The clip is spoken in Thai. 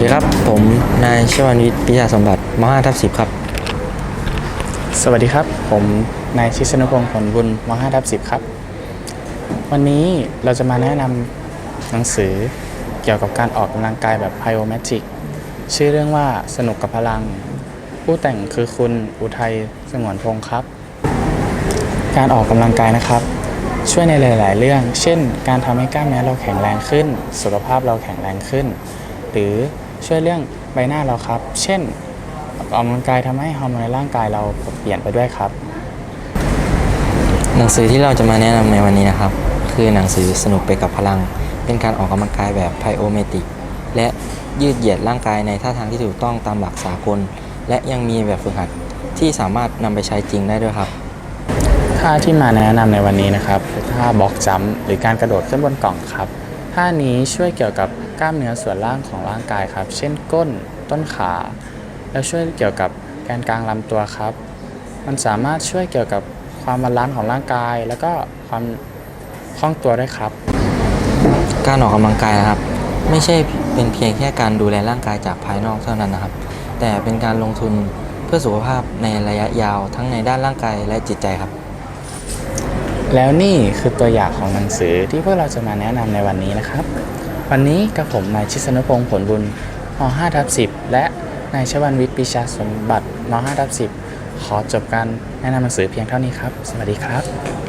วัสดีครับ ผมนายชวันวิทย์ปิยาสมบัติม5ทับ10ครับ สวัสดีครับ ผมนายชิสนุพงศ์ผลบุญม5ทับ10ครับ วันนี้เราจะมาแนะนำหนังสือเกี่ยวกับการออกกำลังกายแบบไ y โอแมจิกชื่อเรื่องว่าสนุกกับพลัง ผู้แต่งคือคุณอุทัยสงวนพงศ์ครับ การออกกำลังกายนะครับ ช่วยในหลาย ๆ เรื่อง เช่น การทำให้กล้ามเนื้อเราแข็งแรงขึ้น สุขภาพเราแข็งแรงขึ้น หรือ ช่วยเรื่องใบหน้าเราครับ เช่นออกกำลังกายทำให้ฮอร์โมนในร่างกายเราเปลี่ยนไปด้วยครับ หนังสือที่เราจะมาแนะนำในวันนี้นะครับ คือหนังสือสนุกไปกับพลัง เป็นการออกกำลังกายแบบไพโอเมตริกและยืดเหยียดร่างกายในท่าทางที่ถูกต้องตามหลักสากล และยังมีแบบฝึกหัดที่สามารถนำไปใช้จริงได้ด้วยครับท่าที่มาแนะนำในวันนี้นะครับคือท่าบล็อกจัมป์หรือการกระโดดขึ้นบนกล่องครับท่านี้ช่วยเกี่ยวกับ กล้ามเนื้อส่วนล่างของร่างกายครับ เช่นก้น ต้นขา แล้วช่วยเกี่ยวกับแกนกลางลำตัวครับ มันสามารถช่วยเกี่ยวกับความบาลานซ์ของร่างกาย แล้วก็ความคล่องตัวด้วยครับ การออกกำลังกายนะครับ ไม่ใช่เป็นเพียงแค่การดูแลร่างกายจากภายนอกเท่านั้นนะครับ แต่เป็นการลงทุนเพื่อสุขภาพในระยะยาวทั้งในด้านร่างกายและจิตใจครับแล้วนี่คือตัวอย่างของหนังสือที่พวกเราจะมาแนะนำในวันนี้นะครับ วันนี้กับผมนายชิสนุพงศ์ผลบุญม5ทับ10 และนายชวันวิทย์ปิชาสมบัติม5ทับ10 ขอจบการแนะนำหนังสือเพียงเท่านี้ครับ สวัสดีครับ